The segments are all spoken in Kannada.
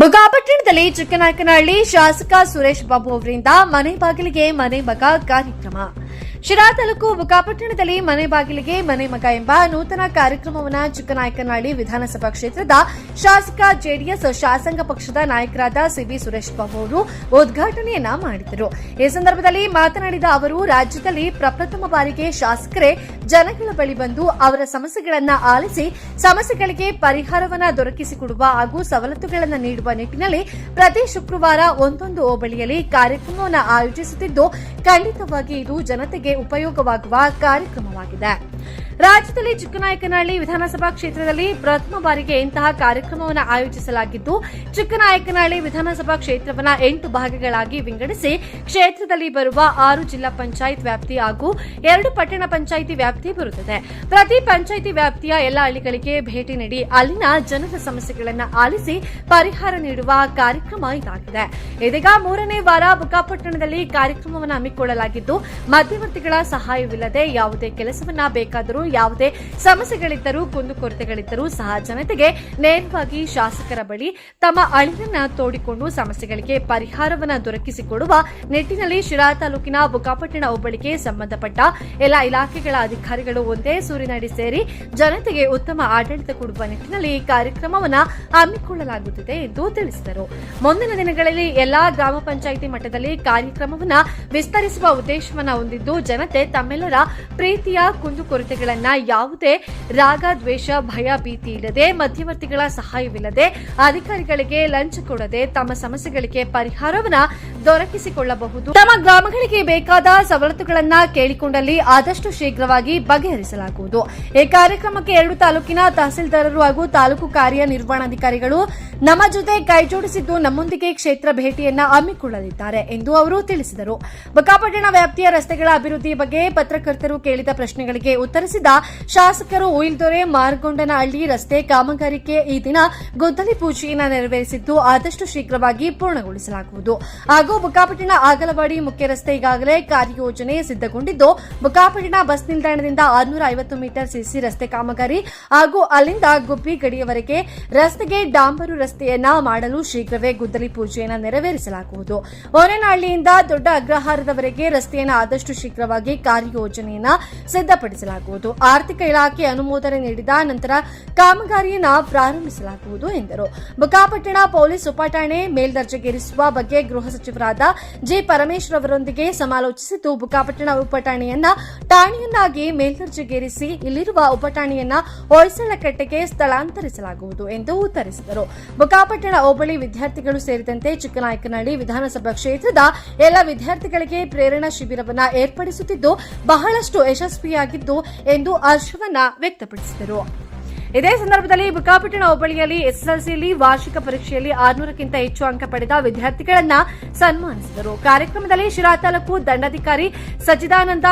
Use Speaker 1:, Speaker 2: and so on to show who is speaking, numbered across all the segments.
Speaker 1: ಬುಗಾಪಟ್ಟಣದಲ್ಲಿ ಚಿಕ್ಕನಾಯಕನಹಳ್ಳಿ ಶಾಸಕ ಸುರೇಶ್ ಬಾಬು ಅವರಿಂದ ಮನೆ ಬಾಗಿಲಿಗೆ ಮನೆ ಮಗ ಕಾರ್ಯಕ್ರಮ. ಶಿರಾ ತಾಲೂಕು ಬುಗಾಪಟ್ಟಣದಲ್ಲಿ ಮನೆ ಬಾಗಿಲಿಗೆ ಮನೆ ಮಗ ಎಂಬ ನೂತನ ಕಾರ್ಯಕ್ರಮವನ್ನು ಚಿಕ್ಕನಾಯಕನಹಳ್ಳಿ ವಿಧಾನಸಭಾ ಕ್ಷೇತ್ರದ ಶಾಸಕ ಜೆಡಿಎಸ್ ಶಾಸಕ ಪಕ್ಷದ ನಾಯಕರಾದ ಸಿಬಿ ಸುರೇಶ್ ಬಾಬು ಅವರು ಉದ್ಘಾಟನೆಯನ್ನ ಮಾಡಿದರು. ಈ ಸಂದರ್ಭದಲ್ಲಿ ಮಾತನಾಡಿದ ಅವರು, ರಾಜ್ಯದಲ್ಲಿ ಪ್ರಪ್ರಥಮ ಬಾರಿಗೆ ಶಾಸಕರೇ ಜನಗಳ ಬಳಿ ಬಂದು ಅವರ ಸಮಸ್ಯೆಗಳನ್ನು ಆಲಿಸಿ ಸಮಸ್ಯೆಗಳಿಗೆ ಪರಿಹಾರವನ್ನ ದೊರಕಿಸಿಕೊಡುವ ಹಾಗೂ ಸವಲತ್ತುಗಳನ್ನು ನೀಡುವ ನಿಟ್ಟಿನಲ್ಲಿ ಪ್ರತಿ ಶುಕ್ರವಾರ ಒಂದೊಂದು ಹೋಬಳಿಯಲ್ಲಿ ಕಾರ್ಯಕ್ರಮವನ್ನು ಆಯೋಜಿಸುತ್ತಿದ್ದು ಖಂಡಿತವಾಗಿ ಇದು ಜನತೆಗೆ ಉಪಯೋಗವಾಗುವ ಕಾರ್ಯಕ್ರಮವಾಗಿದೆ. ರಾಜ್ಯದಲ್ಲಿ ಚಿಕ್ಕನಾಯಕನಹಳ್ಳಿ ವಿಧಾನಸಭಾ ಕ್ಷೇತ್ರದಲ್ಲಿ ಪ್ರಥಮ ಬಾರಿಗೆ ಇಂತಹ ಕಾರ್ಯಕ್ರಮವನ್ನು ಆಯೋಜಿಸಲಾಗಿದ್ದು, ಚಿಕ್ಕನಾಯಕನಹಳ್ಳಿ ವಿಧಾನಸಭಾ ಕ್ಷೇತ್ರವನ್ನ ಎಂಟು ಭಾಗಗಳಾಗಿ ವಿಂಗಡಿಸಿ ಕ್ಷೇತ್ರದಲ್ಲಿ ಬರುವ ಆರು ಜಿಲ್ಲಾ ಪಂಚಾಯತ್ ವ್ಯಾಪ್ತಿ ಹಾಗೂ ಎರಡು ಪಟ್ಟಣ ಪಂಚಾಯಿತಿ ವ್ಯಾಪ್ತಿ ಬರುತ್ತದೆ. ಪ್ರತಿ ಪಂಚಾಯಿತಿ ವ್ಯಾಪ್ತಿಯ ಎಲ್ಲ ಹಳ್ಳಿಗಳಿಗೆ ಭೇಟಿ ನೀಡಿ ಅಲ್ಲಿನ ಜನರ ಸಮಸ್ಯೆಗಳನ್ನು ಆಲಿಸಿ ಪರಿಹಾರ ನೀಡುವ ಕಾರ್ಯಕ್ರಮ ಇದಾಗಿದೆ. ಇದೀಗ ಮೂರನೇ ವಾರ ಬುಕ್ಕಾಪಟ್ಟಣದಲ್ಲಿ ಕಾರ್ಯಕ್ರಮವನ್ನು ಹಮ್ಮಿಕೊಳ್ಳಲಾಗಿದ್ದು, ಮಧ್ಯವರ್ತಿಗಳ ಸಹಾಯವಿಲ್ಲದೆ ಯಾವುದೇ ಕೆಲಸವನ್ನ ಬೇಕಾದರೂ ಯಾವುದೇ ಸಮಸ್ಯೆಗಳಿದ್ದರೂ ಕುಂದುಕೊರತೆಗಳಿದ್ದರೂ ಸಹ ಜನತೆಗೆ ನೇರವಾಗಿ ಶಾಸಕರ ಬಳಿ ತಮ್ಮ ಅಳಿಲನ್ನ ತೋಡಿಕೊಂಡು ಸಮಸ್ಯೆಗಳಿಗೆ ಪರಿಹಾರವನ್ನ ದೊರಕಿಸಿಕೊಡುವ ನಿಟ್ಟಿನಲ್ಲಿ ಶಿರಾ ತಾಲೂಕಿನ ಬುಕ್ಕಾಪಟ್ಟಣ ಹೋಬಳಿಗೆ ಸಂಬಂಧಪಟ್ಟ ಎಲ್ಲ ಇಲಾಖೆಗಳ ಅಧಿಕಾರಿಗಳು ಒಂದೇ ಸೂರಿನಡಿ ಸೇರಿ ಜನತೆಗೆ ಉತ್ತಮ ಆಡಳಿತ ಕೊಡುವ ನಿಟ್ಟಿನಲ್ಲಿ ಈ ಕಾರ್ಯಕ್ರಮವನ್ನು ಹಮ್ಮಿಕೊಳ್ಳಲಾಗುತ್ತಿದೆ ಎಂದು ತಿಳಿಸಿದರು. ಮುಂದಿನ ದಿನಗಳಲ್ಲಿ ಎಲ್ಲಾ ಗ್ರಾಮ ಪಂಚಾಯಿತಿ ಮಟ್ಟದಲ್ಲಿ ಕಾರ್ಯಕ್ರಮವನ್ನು ವಿಸ್ತರಿಸುವ ಉದ್ದೇಶವನ್ನ ಹೊಂದಿದ್ದು ಜನತೆ ತಮ್ಮೆಲ್ಲರ ಪ್ರೀತಿಯ ಕುಂದುಕೊರತೆಗಳನ್ನ ಯಾವುದೇ ರಾಗ, ದ್ವೇಷ, ಭಯ, ಭೀತಿ ಇಲ್ಲದೆ, ಮಧ್ಯವರ್ತಿಗಳ ಸಹಾಯವಿಲ್ಲದೆ ಅಧಿಕಾರಿಗಳಿಗೆ ಲಂಚ ಕೊಡದೆ ತಮ್ಮ ಸಮಸ್ಯೆಗಳಿಗೆ ಪರಿಹಾರವನ್ನ ದೊರಕಿಸಿಕೊಳ್ಳಬಹುದು. ತಮ್ಮ ಗ್ರಾಮಗಳಿಗೆ ಬೇಕಾದ ಸವಲತ್ತುಗಳನ್ನ ಕೇಳಿಕೊಂಡಲ್ಲಿ ಆದಷ್ಟು ಶೀಘ್ರವಾಗಿ ಬಗೆಹರಿಸಲಾಗುವುದು. ಈ ಕಾರ್ಯಕ್ರಮಕ್ಕೆ ಎರಡು ತಾಲೂಕಿನ ತಹಸೀಲ್ದಾರರು ಹಾಗೂ ತಾಲೂಕು ಕಾರ್ಯನಿರ್ವಹಣಾಧಿಕಾರಿಗಳು ನಮ್ಮ ಜೊತೆ ಕೈಜೋಡಿಸಿದ್ದು ನಮ್ಮೊಂದಿಗೆ ಕ್ಷೇತ್ರ ಭೇಟಿಯನ್ನ ಹಮ್ಮಿಕೊಳ್ಳಲಿದ್ದಾರೆ ಎಂದು ಅವರು ತಿಳಿಸಿದರು. ಬಕಾಪಟ್ಟಣ ವ್ಯಾಪ್ತಿಯ ರಸ್ತೆಗಳ ಅಭಿವೃದ್ಧಿ ಬಗ್ಗೆ ಪತ್ರಕರ್ತರು ಕೇಳಿದ ಪ್ರಶ್ನೆಗಳಿಗೆ ಉತ್ತರಿಸಿದ ಶಾಸಕರು ಉಯಿಲ್ದೊರೆ ಮಾರ್ಗೊಂಡನಹಳ್ಳಿ ರಸ್ತೆ ಕಾಮಗಾರಿಕೆ ಈ ದಿನ ಗುದ್ದಲಿ ಪೂಜೆಯನ್ನು ನೆರವೇರಿಸಿದ್ದು ಆದಷ್ಟು ಶೀಘ್ರವಾಗಿ ಪೂರ್ಣಗೊಳಿಸಲಾಗುವುದು. ಬುಕ್ಕಾಪಟ್ಟಣ ಆಗಲವಾಡಿ ಮುಖ್ಯ ರಸ್ತೆ ಈಗಾಗಲೇ ಕಾರ್ಯಯೋಜನೆ ಸಿದ್ದಗೊಂಡಿದ್ದು ಬುಕ್ಕಾಪಟ್ಟಣ ಬಸ್ ನಿಲ್ದಾಣದಿಂದ ಆರುನೂರ ಐವತ್ತು ಮೀಟರ್ ಸಿಸಿ ರಸ್ತೆ ಕಾಮಗಾರಿ ಹಾಗೂ ಅಲ್ಲಿಂದ ಗುಬ್ಬಿ ಗಡಿಯವರೆಗೆ ರಸ್ತೆಗೆ ಡಾಂಬರು ರಸ್ತೆಯನ್ನ ಮಾಡಲು ಶೀಘ್ರವೇ ಗುದ್ದಲಿ ಪೂಜೆಯನ್ನು ನೆರವೇರಿಸಲಾಗುವುದು. ಓರೇನಹಳ್ಳಿಯಿಂದ ದೊಡ್ಡ ಅಗ್ರಹಾರದವರೆಗೆ ರಸ್ತೆಯನ್ನು ಆದಷ್ಟು ಶೀಘ್ರವಾಗಿ ಕಾರ್ಯಯೋಜನೆಯನ್ನ ಸಿದ್ದಪಡಿಸಲಾಗುವುದು ಆರ್ಥಿಕ ಇಲಾಖೆ ಅನುಮೋದನೆ ನೀಡಿದ ನಂತರ ಕಾಮಗಾರಿಯನ್ನ ಪ್ರಾರಂಭಿಸಲಾಗುವುದು ಎಂದರು. ಬುಕ್ಕಾಪಟ್ಟಣ ಪೊಲೀಸ್ ಉಪಠಾಣೆ ಮೇಲ್ದರ್ಜೆಗೇರಿಸುವ ಬಗ್ಗೆ ಗೃಹ ಸಚಿವರಾದ ಜಿ ಪರಮೇಶ್ವರ್ ಅವರೊಂದಿಗೆ ಸಮಾಲೋಚಿಸಿದ್ದು ಬುಕ್ಕಾಪಟ್ಟಣ ಉಪಠಾಣೆಯನ್ನ ಠಾಣೆಯನ್ನಾಗಿ ಮೇಲ್ದರ್ಜೆಗೇರಿಸಿ ಇಲ್ಲಿರುವ ಉಪಠಾಣೆಯನ್ನ ಹೊಯ್ಸಳಕಟ್ಟೆಗೆ ಸ್ಥಳಾಂತರಿಸಲಾಗುವುದು ಎಂದು ಉತ್ತರಿಸಿದರು. ಬುಕ್ಕಾಪಟ್ಟಣ ಹೋಬಳಿ ವಿದ್ಯಾರ್ಥಿಗಳು ಸೇರಿದಂತೆ ಚಿಕ್ಕನಾಯಕನಹಳ್ಳಿ ವಿಧಾನಸಭಾ ಕ್ಷೇತ್ರದ ಎಲ್ಲ ವಿದ್ಯಾರ್ಥಿಗಳಿಗೆ ಪ್ರೇರಣಾ ಶಿಬಿರವನ್ನ ಏರ್ಪಡಿಸುತ್ತಿದ್ದು, ಬಹಳಷ್ಟು ಯಶಸ್ವಿಯಾಗಿದ್ದು ಎಂದು ಹರ್ಷವನ್ನ ವ್ಯಕ್ತಪಡಿಸಿದರು. ಇದೇ ಸಂದರ್ಭದಲ್ಲಿ ಬುಕ್ಕಾಪಟ್ಟಣ ಹೋಬಳಿಯಲ್ಲಿ ಎಸ್ಎಸ್ಎಲ್ಸಿಯಲ್ಲಿ ವಾರ್ಷಿಕ ಪರೀಕ್ಷೆಯಲ್ಲಿ ಆರುನೂರಕ್ಕಿಂತ ಹೆಚ್ಚು ಅಂಕ ಪಡೆದ ವಿದ್ಯಾರ್ಥಿಗಳನ್ನ ಸನ್ಮಾನಿಸಿದರು. ಕಾರ್ಯಕ್ರಮದಲ್ಲಿ ಶಿರಾ ತಾಲೂಕು ದಂಡಾಧಿಕಾರಿ ಸಚ್ಚಿದಾನಂದ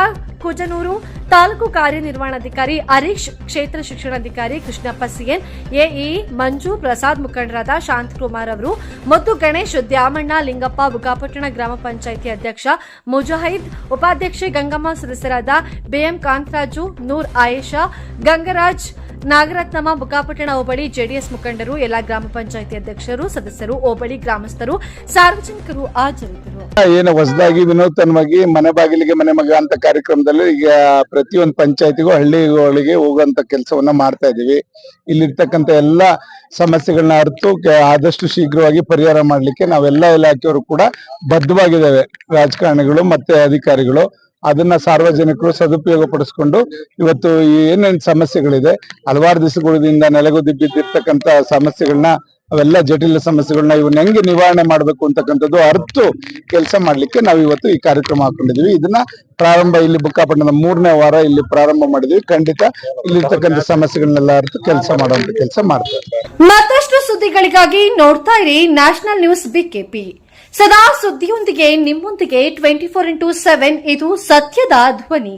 Speaker 1: ಕುಜನೂರು ತಾಲೂಕು ಕಾರ್ಯನಿರ್ವಹಣಾಧಿಕಾರಿ ಹರೀಶ್ ಕ್ಷೇತ್ರ ಶಿಕ್ಷಣಾಧಿಕಾರಿ ಕೃಷ್ಣಪ್ಪ ಸಿಎನ್, ಎಇ ಮಂಜು ಪ್ರಸಾದ್ ಮುಖಂಡರಾದ ಶಾಂತಕುಮಾರ್ ಅವರು ಮತ್ತು ಗಣೇಶ್ ದ್ಯಾಮಣ್ಣ, ಲಿಂಗಪ್ಪ ಬುಗಾಪಟ್ಟಣ ಗ್ರಾಮ ಪಂಚಾಯಿತಿ ಅಧ್ಯಕ್ಷ ಮುಜಾಹಿದ್, ಉಪಾಧ್ಯಕ್ಷೆ ಗಂಗಮ್ಮ, ಸದಸ್ಯರಾದ ಬಿಎಂ ಕಾಂತರಾಜು, ನೂರ್ ಆಯೇಷಾ ಗಂಗರಾಜ್ ನಾಗರತ್ನಮ್ಮ ಬುಕ್ಕಾಪಟ್ಟಣ ಹೋಬಳಿ ಜೆಡಿಎಸ್ ಮುಖಂಡರು, ಎಲ್ಲ ಗ್ರಾಮ ಪಂಚಾಯಿತಿ ಅಧ್ಯಕ್ಷರು, ಸದಸ್ಯರು, ಹೋಬಳಿ ಗ್ರಾಮಸ್ಥರು, ಸಾರ್ವಜನಿಕರು ಹಾಜರಿದ್ದರು.
Speaker 2: ಏನು ಹೊಸದಾಗಿ ವಿನೂತನವಾಗಿ ಮನೆ ಬಾಗಿಲಿಗೆ ಮನೆ ಮಗ ಅಂತ ಕಾರ್ಯಕ್ರಮದಲ್ಲಿ ಈಗ ಪ್ರತಿಯೊಂದು ಪಂಚಾಯತಿಗೂ, ಹಳ್ಳಿಗಳಿಗೆ ಹೋಗುವಂತ ಕೆಲಸವನ್ನ ಮಾಡ್ತಾ ಇದೀವಿ ಇಲ್ಲಿರ್ತಕ್ಕಂಥ ಎಲ್ಲಾ ಸಮಸ್ಯೆಗಳನ್ನ ಅರಿತು ಆದಷ್ಟು ಶೀಘ್ರವಾಗಿ ಪರಿಹಾರ ಮಾಡ್ಲಿಕ್ಕೆ ನಾವೆಲ್ಲ ಇಲಾಖೆಯವರು ಕೂಡ ಬದ್ಧವಾಗಿದ್ದೇವೆ. ರಾಜಕಾರಣಿಗಳು ಮತ್ತೆ ಅಧಿಕಾರಿಗಳು. ಅದನ್ನ ಸಾರ್ವಜನಿಕರು ಸದುಪಯೋಗ ಪಡಿಸ್ಕೊಂಡು ಇವತ್ತು ಏನೇನ್ ಸಮಸ್ಯೆಗಳಿದೆ, ಹಲವಾರು ದಿವಸಗಳಿಂದ ನೆಲೆಗುದಿ ಬಿದ್ದಿರ್ತಕ್ಕಂತ ಸಮಸ್ಯೆಗಳನ್ನ ಅವೆಲ್ಲ ಜಟಿಲ ಸಮಸ್ಯೆಗಳನ್ನ ಇವನ್ನ ಹೆಂಗೆ ನಿವಾರಣೆ ಮಾಡ್ಬೇಕು ಅಂತಕ್ಕಂಥದ್ದು ಅರ್ಥ ಕೆಲಸ ಮಾಡ್ಲಿಕ್ಕೆ ನಾವು ಇವತ್ತು ಈ ಕಾರ್ಯಕ್ರಮ ಹಾಕೊಂಡಿದೀವಿ. ಇದನ್ನ ಪ್ರಾರಂಭ ಇಲ್ಲಿ ಬುಕ್ಕಾಪಟ್ಟಣದ ಮೂರನೇ ವಾರ ಇಲ್ಲಿ ಪ್ರಾರಂಭ ಮಾಡಿದ್ವಿ. ಖಂಡಿತ ಇಲ್ಲಿರ್ತಕ್ಕಂಥ ಸಮಸ್ಯೆಗಳನ್ನೆಲ್ಲ ಅರ್ಥ ಕೆಲಸ ಮಾಡುವಂತ ಕೆಲಸ ಮಾಡ್ತಾರೆ
Speaker 1: ಮತ್ತಷ್ಟು ಸುದ್ದಿಗಳಿಗಾಗಿ ನೋಡ್ತಾ ಇರಿ ನ್ಯಾಷನಲ್ ನ್ಯೂಸ್ ಬಿಕೆಪಿ. ಸದಾ ಸುದ್ದಿಯೊಂದಿಗೆ ನಿಮ್ಮೊಂದಿಗೆ ಟ್ವೆಂಟಿ ಫೋರ್ ಇಂಟು ಸೆವೆನ್ ಇದು ಸತ್ಯದ ಧ್ವನಿ.